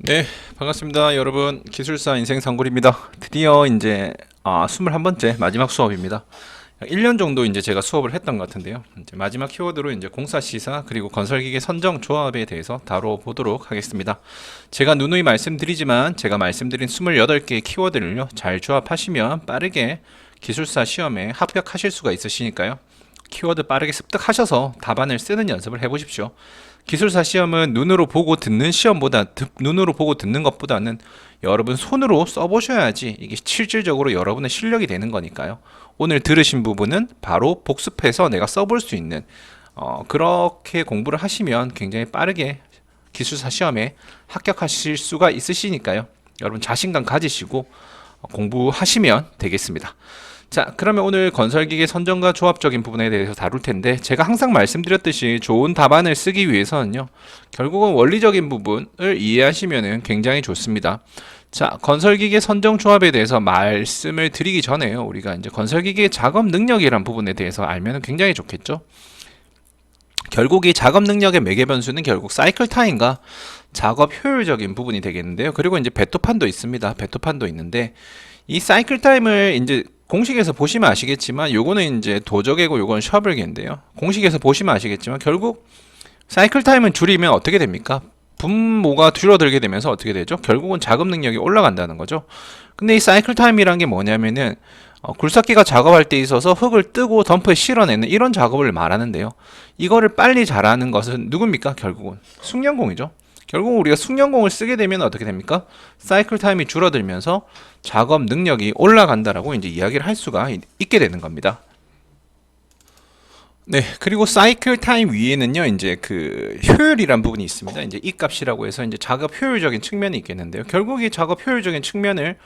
네, 반갑습니다. 여러분, 기술사 인생 상굴입니다. 드디어 이제 아, 21번째 마지막 수업입니다. 1년 정도 이제 제가 수업을 했던 것 같은데요. 이제 마지막 키워드로 이제 공사 시사 그리고 건설기계 선정 조합에 대해서 다뤄보도록 하겠습니다. 제가 누누이 말씀드리지만 제가 말씀드린 28개의 키워드를요. 잘 조합하시면 빠르게 기술사 시험에 합격하실 수가 있으시니까요. 키워드 빠르게 습득하셔서 답안을 쓰는 연습을 해보십시오. 기술사 시험은 눈으로 보고 듣는 시험보다 듣- 눈으로 보고 듣는 것보다는 여러분 손으로 써보셔야지 이게 실질적으로 여러분의 실력이 되는 거니까요. 오늘 들으신 부분은 바로 복습해서 내가 써볼 수 있는 어, 그렇게 공부를 하시면 굉장히 빠르게 기술사 시험에 합격하실 수가 있으시니까요. 여러분 자신감 가지시고 어, 공부하시면 되겠습니다. 자, 그러면 오늘 건설기계 선정과 조합적인 부분에 대해서 다룰 텐데 제가 항상 말씀드렸듯이 좋은 답안을 쓰기 위해서는요. 결국은 원리적인 부분을 이해하시면 굉장히 좋습니다. 자, 건설기계 선정 조합에 대해서 말씀을 드리기 전에요. 우리가 이제 건설기계 작업 능력이란 부분에 대해서 알면 굉장히 좋겠죠. 결국 이 작업 능력의 매개 변수는 결국 사이클 타임과 작업 효율적인 부분이 되겠는데요. 그리고 이제 배토판도 있습니다. 배토판도 있는데 이 사이클 타임을 이제 공식에서 보시면 아시겠지만 요거는 이제 도적이고 요건 셔블계인데요. 공식에서 보시면 아시겠지만 결국 사이클 타임은 줄이면 어떻게 됩니까? 분모가 줄어들게 되면서 어떻게 되죠? 결국은 작업 능력이 올라간다는 거죠. 근데 이 사이클 타임이란 게 뭐냐면은 어, 굴삭기가 작업할 때 있어서 흙을 뜨고 덤프에 실어내는 이런 작업을 말하는데요. 이거를 빨리 잘하는 것은 누굽니까? 결국은 숙련공이죠. 결국 우리가 숙련공을 쓰게 되면 어떻게 됩니까? 사이클 타임이 줄어들면서 작업 능력이 올라간다라고 이제 이야기를 할 수가 있- 있게 되는 겁니다. 네, 그리고 사이클 타임 위에는요, 이제 그 효율이란 부분이 있습니다. 이제 이 값이라고 해서 이제 작업 효율적인 측면이 있겠는데요. 결국 이 작업 효율적인 측면을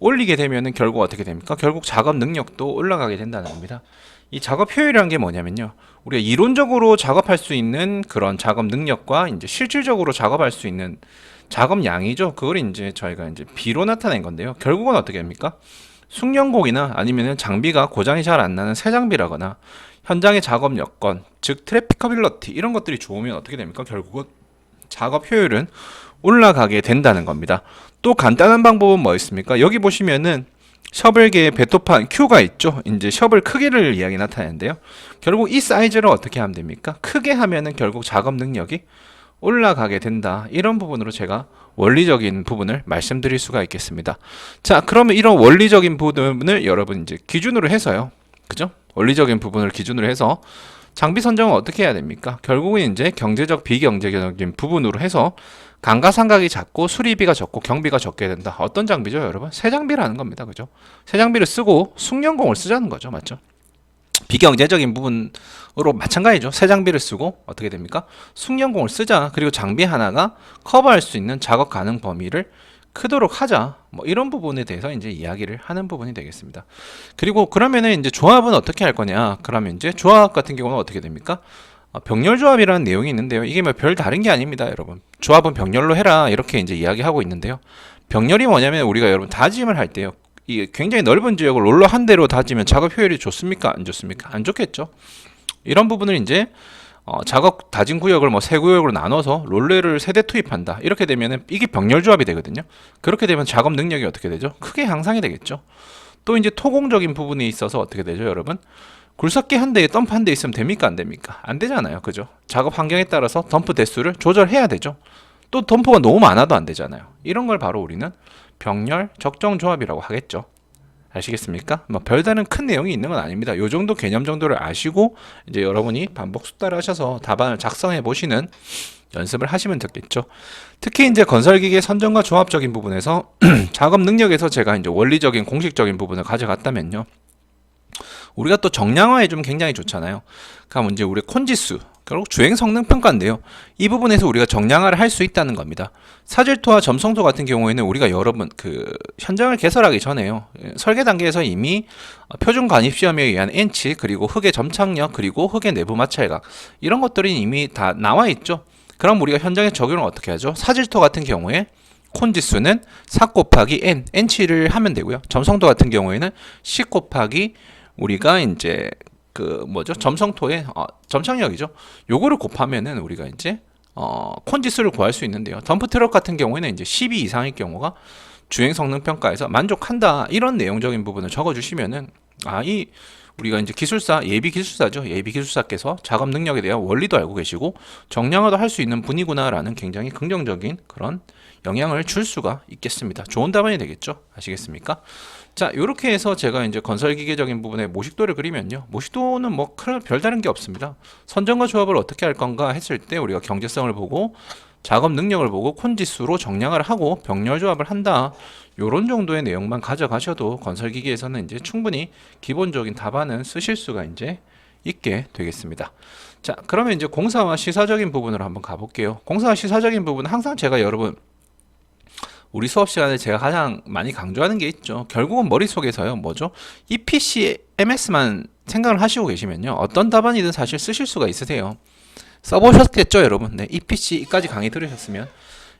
올리게 되면은 결국 어떻게 됩니까? 결국 작업 능력도 올라가게 된다는 겁니다. 이 작업 효율이란 게 뭐냐면요. 우리가 이론적으로 작업할 수 있는 그런 작업 능력과 이제 실질적으로 작업할 수 있는 작업 양이죠. 그걸 이제 저희가 이제 비로 나타낸 건데요. 결국은 어떻게 됩니까? 숙련곡이나 아니면은 장비가 고장이 잘 안 나는 새 장비라거나 현장의 작업 여건, 즉 트래피커빌러티 이런 것들이 좋으면 어떻게 됩니까? 결국은 작업 효율은 올라가게 된다는 겁니다. 또 간단한 방법은 뭐 있습니까? 여기 보시면은 셔블계의 배토판 Q가 있죠. 이제 셔블 크기를 이야기 나타내는데요. 결국 이 사이즈를 어떻게 하면 됩니까? 크게 하면은 결국 작업 능력이 올라가게 된다. 이런 부분으로 제가 원리적인 부분을 말씀드릴 수가 있겠습니다. 자, 그러면 이런 원리적인 부분을 여러분 이제 기준으로 해서요. 그죠? 원리적인 부분을 기준으로 해서 장비 선정은 어떻게 해야 됩니까? 결국은 이제 경제적 비경제적인 부분으로 해서 감가상각이 작고 수리비가 적고 경비가 적게 된다. 어떤 장비죠, 여러분? 새 장비라는 겁니다. 그죠? 새 장비를 쓰고 숙련공을 쓰자는 거죠. 맞죠? 비경제적인 부분으로 마찬가지죠. 새 장비를 쓰고 어떻게 됩니까? 숙련공을 쓰자. 그리고 장비 하나가 커버할 수 있는 작업 가능 범위를 크도록 하자. 뭐 이런 부분에 대해서 이제 이야기를 하는 부분이 되겠습니다. 그리고 그러면은 이제 조합은 어떻게 할 거냐? 그러면 이제 조합 같은 경우는 어떻게 됩니까? 어, 병렬 조합이라는 내용이 있는데요. 이게 뭐 별 다른 게 아닙니다, 여러분. 조합은 병렬로 해라 이렇게 이제 이야기하고 있는데요. 병렬이 뭐냐면 우리가 여러분 다짐을 할 때요. 이 굉장히 넓은 지역을 롤러 한 대로 다지면 작업 효율이 좋습니까? 안 좋습니까? 안 좋겠죠. 이런 부분을 이제 어, 작업 다진 구역을 뭐 세 구역으로 나눠서 롤러를 세대 투입한다. 이렇게 되면은 이게 병렬 조합이 되거든요. 그렇게 되면 작업 능력이 어떻게 되죠? 크게 향상이 되겠죠. 또 이제 토공적인 부분이 있어서 어떻게 되죠, 여러분? 굴삭기 한 대에 덤프 한 대 있으면 됩니까? 안 됩니까? 안 되잖아요. 그죠? 작업 환경에 따라서 덤프 대수를 조절해야 되죠. 또 덤프가 너무 많아도 안 되잖아요. 이런 걸 바로 우리는 병렬 적정 조합이라고 하겠죠. 아시겠습니까? 뭐 별다른 큰 내용이 있는 건 아닙니다. 요 정도 개념 정도를 아시고 이제 여러분이 반복 숙달을 하셔서 답안을 작성해 보시는 연습을 하시면 되겠죠. 특히 이제 건설기계 선정과 조합적인 부분에서 작업 능력에서 제가 이제 원리적인 공식적인 부분을 가져갔다면요. 우리가 또 정량화에 좀 굉장히 좋잖아요. 그럼 이제 우리 콘지수 결국 주행 성능 평가인데요. 이 부분에서 우리가 정량화를 할 수 있다는 겁니다. 사질토와 점성토 같은 경우에는 우리가 여러분 그 현장을 개설하기 전에요. 예, 설계 단계에서 이미 어, 표준 관입 시험에 의한 엔치 그리고 흙의 점착력 그리고 흙의 내부 마찰각 이런 것들이 이미 다 나와 있죠. 그럼 우리가 현장에 적용을 어떻게 하죠? 사질토 같은 경우에 콘 지수는 4 곱하기 n, n치를 하면 되고요. 점성도 같은 경우에는 10 곱하기 우리가 이제 그 뭐죠? 점성토의 어, 점착력이죠. 요거를 곱하면은 우리가 이제 어, 콘지수를 구할 수 있는데요. 덤프 트럭 같은 경우에는 이제 12 이상일 경우가 주행 성능 평가에서 만족한다 이런 내용적인 부분을 적어주시면은 아 이 우리가 이제 기술사 예비 기술사죠 예비 기술사께서 작업 능력에 대한 원리도 알고 계시고 정량화도 할 수 있는 분이구나라는 굉장히 긍정적인 그런 영향을 줄 수가 있겠습니다. 좋은 답안이 되겠죠. 아시겠습니까? 자, 이렇게 해서 제가 이제 건설 기계적인 부분에 모식도를 그리면요. 모식도는 뭐큰 별다른 게 없습니다. 선정과 조합을 어떻게 할 건가 했을 때 우리가 경제성을 보고 작업 능력을 보고 콘지수로 정량을 하고 병렬 조합을 한다. 요런 정도의 내용만 가져가셔도 건설 기계에서는 이제 충분히 기본적인 답안은 쓰실 수가 이제 있게 되겠습니다. 자, 그러면 이제 공사와 시사적인 부분으로 한번 가볼게요. 공사와 시사적인 부분은 항상 제가 여러분 우리 수업 시간에 제가 가장 많이 강조하는 게 있죠. 결국은 머릿속에서요. 뭐죠? EPC MS만 생각을 하시고 계시면요. 어떤 답안이든 사실 쓰실 수가 있으세요. 써보셨겠죠, 여러분? 네, EPC까지 강의 들으셨으면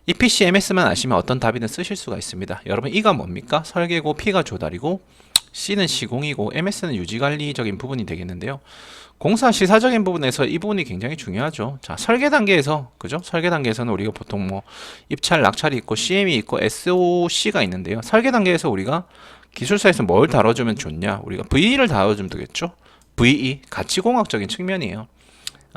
EPC MS만 아시면 어떤 답이든 쓰실 수가 있습니다. 여러분, E가 뭡니까? 설계고 P가 조달이고 C는 시공이고 MS는 유지관리적인 부분이 되겠는데요. 공사 시사적인 부분에서 이 부분이 굉장히 중요하죠. 자, 설계 단계에서 그죠? 설계 단계에서는 우리가 보통 뭐 입찰, 낙찰이 있고 CM이 있고 SOC가 있는데요. 설계 단계에서 우리가 기술사에서 뭘 다뤄주면 좋냐? 우리가 VE를 다뤄주면 되겠죠. VE 가치공학적인 측면이에요.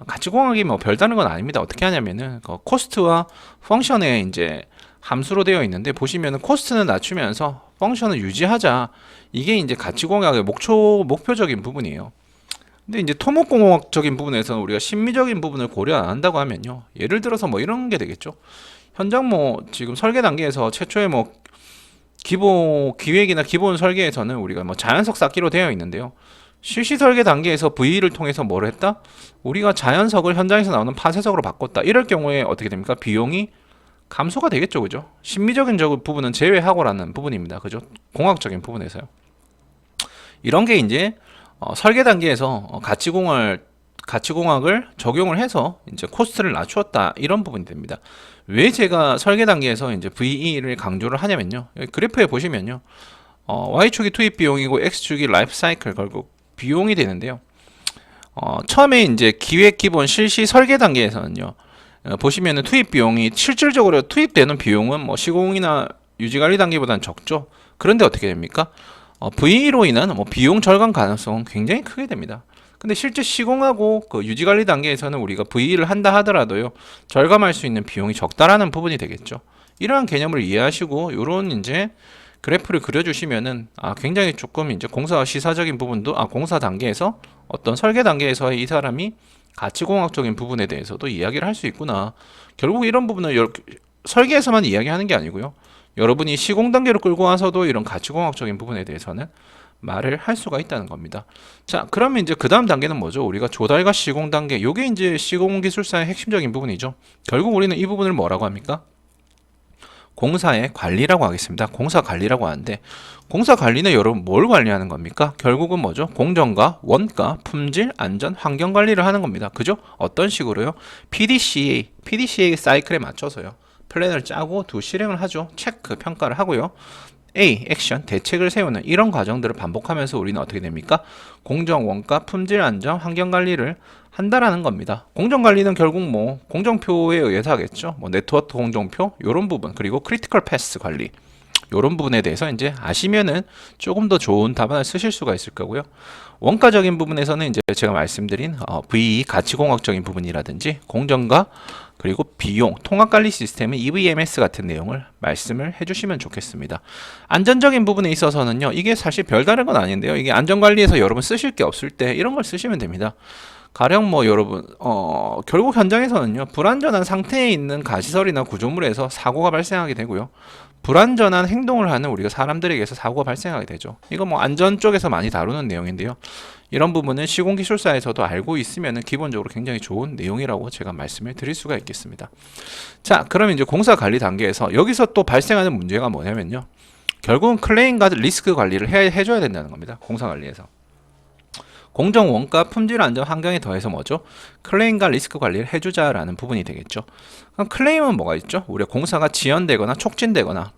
가치공학이 뭐 별다른 건 아닙니다. 어떻게 하냐면은 그 코스트와 펑션의 이제 함수로 되어 있는데 보시면은 코스트는 낮추면서 펑션을 유지하자. 이게 이제 가치공학의 목표 목표적인 부분이에요. 근데 이제 토목공학적인 부분에서는 우리가 심미적인 부분을 고려 안 한다고 하면요. 예를 들어서 뭐 이런 게 되겠죠. 현장 뭐 지금 설계 단계에서 최초의 뭐 기본 기획이나 기본 설계에서는 우리가 뭐 자연석 쌓기로 되어 있는데요. 실시 설계 단계에서 VE를 통해서 뭘 했다? 우리가 자연석을 현장에서 나오는 파쇄석으로 바꿨다. 이럴 경우에 어떻게 됩니까? 비용이 감소가 되겠죠, 그죠? 심미적인 저 부분은 제외하고라는 부분입니다, 그죠? 공학적인 부분에서요. 이런 게 이제 어, 설계 단계에서 어, 가치공을 가치공학을 적용을 해서 이제 코스트를 낮추었다 이런 부분이 됩니다. 왜 제가 설계 단계에서 이제 VE를 강조를 하냐면요. 그래프에 보시면요. 어, Y축이 투입 비용이고 X축이 라이프 사이클 결국 비용이 되는데요. 어, 처음에 이제 기획 기본 실시 설계 단계에서는요. 어, 보시면은 투입 비용이 실질적으로 투입되는 비용은 뭐 시공이나 유지 관리 단계보다는 적죠. 그런데 어떻게 됩니까? 어, VE로 인한 뭐 비용 절감 가능성은 굉장히 크게 됩니다. 근데 실제 시공하고 그 유지 관리 단계에서는 우리가 VE를 한다 하더라도요. 절감할 수 있는 비용이 적다라는 부분이 되겠죠. 이러한 개념을 이해하시고 요런 이제 그래프를 그려주시면은 아 굉장히 조금 이제 공사 시사적인 부분도 아 공사 단계에서 어떤 설계 단계에서 이 사람이 가치공학적인 부분에 대해서도 이야기를 할 수 있구나. 결국 이런 부분은 여- 설계에서만 이야기하는 게 아니고요. 여러분이 시공 단계로 끌고 와서도 이런 가치공학적인 부분에 대해서는 말을 할 수가 있다는 겁니다. 자, 그러면 이제 그 다음 단계는 뭐죠? 우리가 조달과 시공 단계. 요게 이제 시공 기술사의 핵심적인 부분이죠. 결국 우리는 이 부분을 뭐라고 합니까? 공사의 관리라고 하겠습니다. 공사 관리라고 하는데 공사 관리는 여러분 뭘 관리하는 겁니까? 결국은 뭐죠? 공정과 원가, 품질, 안전, 환경 관리를 하는 겁니다. 그죠? 어떤 식으로요? PDCA, PDCA 사이클에 맞춰서요. 플랜을 짜고 두 실행을 하죠. 체크, 평가를 하고요. A, 액션, 대책을 세우는 이런 과정들을 반복하면서 우리는 어떻게 됩니까? 공정, 원가, 품질, 안전, 환경 관리를 한다라는 겁니다. 공정 관리는 결국 뭐 공정표에 의해서 하겠죠. 뭐 네트워크 공정표 이런 부분 그리고 크리티컬 패스 관리 이런 부분에 대해서 이제 아시면은 조금 더 좋은 답안을 쓰실 수가 있을 거고요. 원가적인 부분에서는 이제 제가 말씀드린 어, VE 가치공학적인 부분이라든지 공정과 그리고 비용, 통합관리 시스템의 EVMS 같은 내용을 말씀을 해주시면 좋겠습니다. 안전적인 부분에 있어서는요, 이게 사실 별다른 건 아닌데요. 이게 안전관리에서 여러분 쓰실 게 없을 때 이런 걸 쓰시면 됩니다. 가령 뭐 여러분, 어, 결국 현장에서는요, 불안전한 상태에 있는 가시설이나 구조물에서 사고가 발생하게 되고요. 불안전한 행동을 하는 우리가 사람들에게서 사고가 발생하게 되죠. 이거 뭐 안전 쪽에서 많이 다루는 내용인데요. 이런 부분은 시공기술사에서도 알고 있으면 기본적으로 굉장히 좋은 내용이라고 제가 말씀을 드릴 수가 있겠습니다. 자, 그럼 이제 공사 관리 단계에서 여기서 또 발생하는 문제가 뭐냐면요. 결국은 클레임과 리스크 관리를 해, 해줘야 된다는 겁니다. 공사 관리에서. 공정 원가, 품질 안전 환경에 더해서 뭐죠? 클레임과 리스크 관리를 해주자라는 부분이 되겠죠. 그럼 클레임은 뭐가 있죠? 우리가 공사가 지연되거나 촉진되거나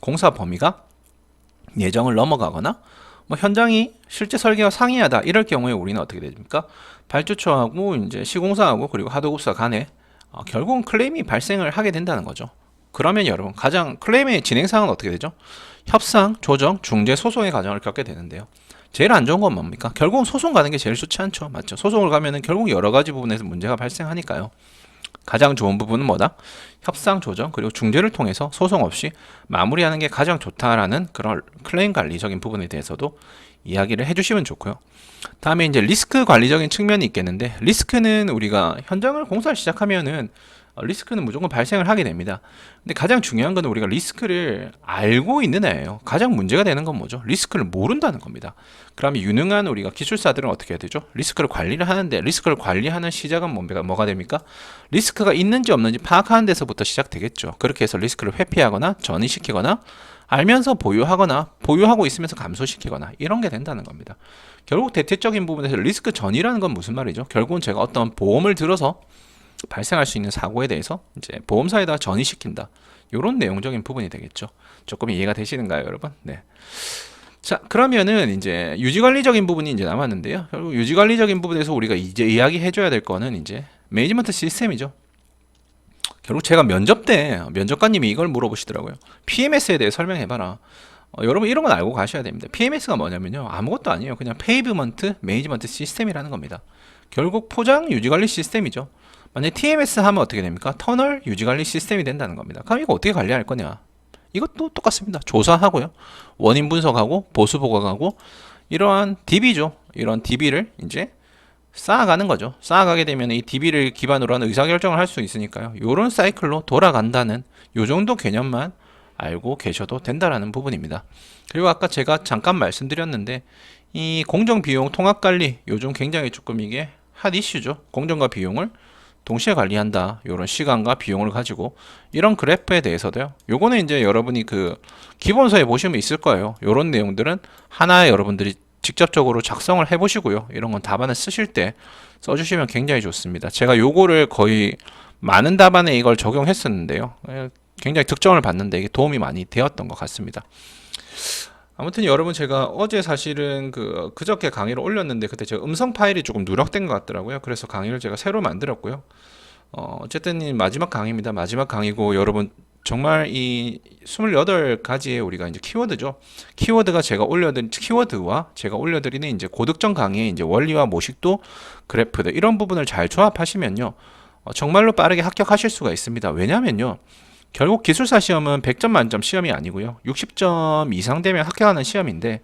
공사 범위가 예정을 넘어가거나 뭐 현장이 실제 설계와 상이하다 이럴 경우에 우리는 어떻게 됩니까? 발주처하고 이제 시공사하고 그리고 하도급사 간에 어, 결국은 클레임이 발생을 하게 된다는 거죠. 그러면 여러분 가장 클레임의 진행 상황은 어떻게 되죠? 협상, 조정, 중재, 소송의 과정을 겪게 되는데요. 제일 안 좋은 건 뭡니까? 결국은 소송 가는 게 제일 좋지 않죠. 맞죠? 소송을 가면은 결국 여러 가지 부분에서 문제가 발생하니까요. 가장 좋은 부분은 뭐다? 협상 조정 그리고 중재를 통해서 소송 없이 마무리하는 게 가장 좋다라는 그런 클레임 관리적인 부분에 대해서도 이야기를 해주시면 좋고요. 다음에 이제 리스크 관리적인 측면이 있겠는데 리스크는 우리가 현장을 공사를 시작하면은 어, 리스크는 무조건 발생을 하게 됩니다. 근데 가장 중요한 건 우리가 리스크를 알고 있는 애예요. 가장 문제가 되는 건 뭐죠? 리스크를 모른다는 겁니다. 그러면 유능한 우리가 기술사들은 어떻게 해야 되죠? 리스크를 관리를 하는데 리스크를 관리하는 시작은 뭔가 뭐가 됩니까? 리스크가 있는지 없는지 파악하는 데서부터 시작되겠죠. 그렇게 해서 리스크를 회피하거나 전이시키거나 알면서 보유하거나 보유하고 있으면서 감소시키거나 이런 게 된다는 겁니다. 결국 대체적인 부분에서 리스크 전이라는 건 무슨 말이죠? 결국은 제가 어떤 보험을 들어서 발생할 수 있는 사고에 대해서 이제 보험사에다가 전이시킨다. 이런 내용적인 부분이 되겠죠. 조금 이해가 되시는가요, 여러분? 네. 자, 그러면은 이제 유지관리적인 부분이 이제 남았는데요. 결국 유지관리적인 부분에서 우리가 이제 이야기해줘야 될 거는 이제 매니지먼트 시스템이죠. 결국 제가 면접 때 면접관님이 이걸 물어보시더라고요. PMS에 대해 설명해봐라. 어, 여러분 이런 건 알고 가셔야 됩니다. PMS가 뭐냐면요. 아무것도 아니에요. 그냥 페이브먼트 매니지먼트 시스템이라는 겁니다. 결국 포장 유지관리 시스템이죠. 만약에 TMS 하면 어떻게 됩니까? 터널 유지관리 시스템이 된다는 겁니다. 그럼 이거 어떻게 관리할 거냐? 이것도 똑같습니다. 조사하고요. 원인 분석하고 보수 보강하고 이러한 DB죠. 이런 DB를 이제 쌓아가는 거죠. 쌓아가게 되면 이 DB를 기반으로 하는 의사결정을 할 수 있으니까요. 이런 사이클로 돌아간다는 요 정도 개념만 알고 계셔도 된다라는 부분입니다. 그리고 아까 제가 잠깐 말씀드렸는데 이 공정 비용 통합 관리 요즘 굉장히 조금 이게 핫 이슈죠. 공정과 비용을 동시에 관리한다. 이런 시간과 비용을 가지고 이런 그래프에 대해서도요. 요거는 이제 여러분이 그 기본서에 보시면 있을 거예요. 이런 내용들은 하나 여러분들이 직접적으로 작성을 해 보시고요. 이런 건 답안을 쓰실 때 써 주시면 굉장히 좋습니다. 제가 요거를 거의 많은 답안에 이걸 적용했었는데요. 예, 굉장히 득점을 받는데 이게 도움이 많이 되었던 것 같습니다. 아무튼 여러분 제가 어제 사실은 그 그저께 강의를 올렸는데 그때 제가 음성 파일이 조금 누락된 것 같더라고요. 그래서 강의를 제가 새로 만들었고요. 어, 어쨌든 이 마지막 강의입니다. 마지막 강의고 여러분 정말 이 28가지의 우리가 이제 키워드죠. 키워드가 제가 올려드린 키워드와 제가 올려드리는 이제 고득점 강의의 이제 원리와 모식도 그래프들 이런 부분을 잘 조합하시면요. 어, 정말로 빠르게 합격하실 수가 있습니다. 왜냐면요. 결국 기술사 시험은 100점 만점 시험이 아니고요. 60점 이상 되면 합격하는 시험인데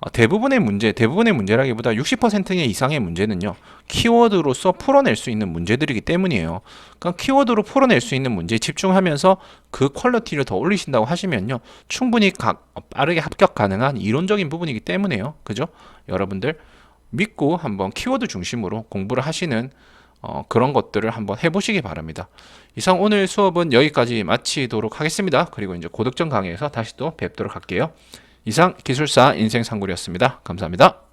어, 대부분의 문제, 대부분의 문제라기보다 60% 이상의 문제는요. 키워드로서 풀어낼 수 있는 문제들이기 때문이에요. 그러니까 키워드로 풀어낼 수 있는 문제에 집중하면서 그 퀄리티를 더 올리신다고 하시면요. 충분히 가, 빠르게 합격 가능한 이론적인 부분이기 때문에요. 그죠? 여러분들 믿고 한번 키워드 중심으로 공부를 하시는 어, 그런 것들을 한번 해보시기 바랍니다. 이상 오늘 수업은 여기까지 마치도록 하겠습니다. 그리고 이제 고득점 강의에서 다시 또 뵙도록 할게요. 이상 기술사 인생상굴이었습니다. 감사합니다.